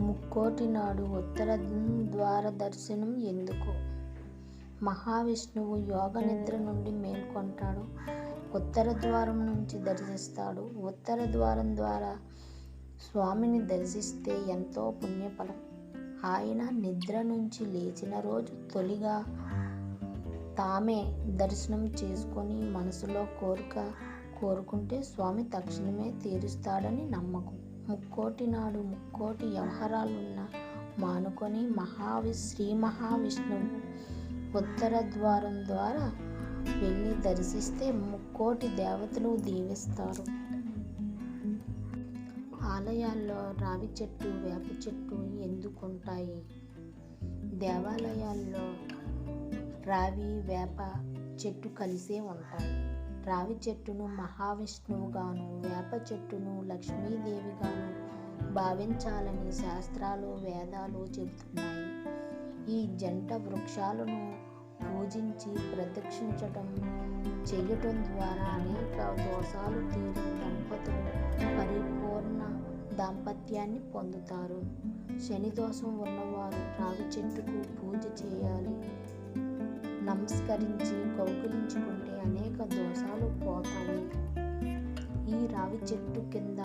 ముక్కోటి నాడు ఉత్తర ద్వార దర్శనం ఎందుకు? మహావిష్ణువు యోగ నిద్ర నుండి మేల్కొంటాడు. ఉత్తర ద్వారం నుంచి దర్శిస్తాడు. ఉత్తర ద్వారం ద్వారా స్వామిని దర్శిస్తే ఎంతో పుణ్యఫలం. ఆయన నిద్ర నుంచి లేచిన రోజు తొలిగా తామే దర్శనం చేసుకొని మనసులో కోరిక కోరుకుంటే స్వామి తక్షణమే తీరుస్తాడని నమ్మకం. ముక్కోటి నాడు ముక్కోటి వ్యవహారాలున్న మానుకొని మహావి శ్రీ మహావిష్ణువు ఉత్తర ద్వారం ద్వారా వెళ్ళి దర్శిస్తే ముక్కోటి దేవతలు దీవిస్తారు. ఆలయాల్లో రావి చెట్టు వేప చెట్టు ఎందుకుంటాయి? దేవాలయాల్లో రావి వేప చెట్టు కలిసే ఉంటాయి. రావి చెట్టును మహావిష్ణువుగాను వేప చెట్టును లక్ష్మీదేవిగాను భావించాలని శాస్త్రాలు వేదాలు చెబుతున్నాయి. ఈ జంట వృక్షాలను పూజించి ప్రదక్షించటం చేయటం ద్వారా అనేక దోషాలు తీరు దంపతులు పరిపూర్ణ దాంపత్యాన్ని పొందుతారు. శని దోషం ఉన్నవారు రావి చెట్టుకు పూజ చేయాలి. నమస్కరించి కౌగిలించుకుంటే అనేక దోషాలు రావి చెట్టు కింద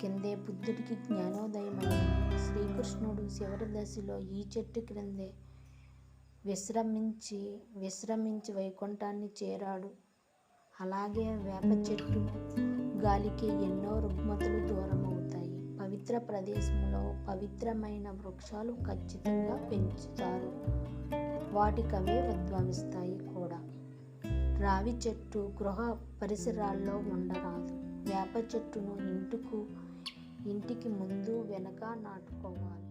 కిందే బుద్ధుడికి జ్ఞానోదయమైంది శ్రీకృష్ణుడు చివరి దశలో ఈ చెట్టు క్రిందే విశ్రమించి విశ్రమించి వైకుంఠాన్ని చేరాడు. అలాగే వేప చెట్టు గాలికి ఎన్నో రుగ్మతులు దూరమవుతాయి. పవిత్ర ప్రదేశంలో పవిత్రమైన వృక్షాలు ఖచ్చితంగా పెంచుతారు. వాటికవే ఉద్భవిస్తాయి కూడా. రావి చెట్టు గృహ పరిసరాల్లో ఉండరాదు. వేప చెట్టును ఇంటికి ఇంటికి ముందు వెనక నాటుకోవాలి.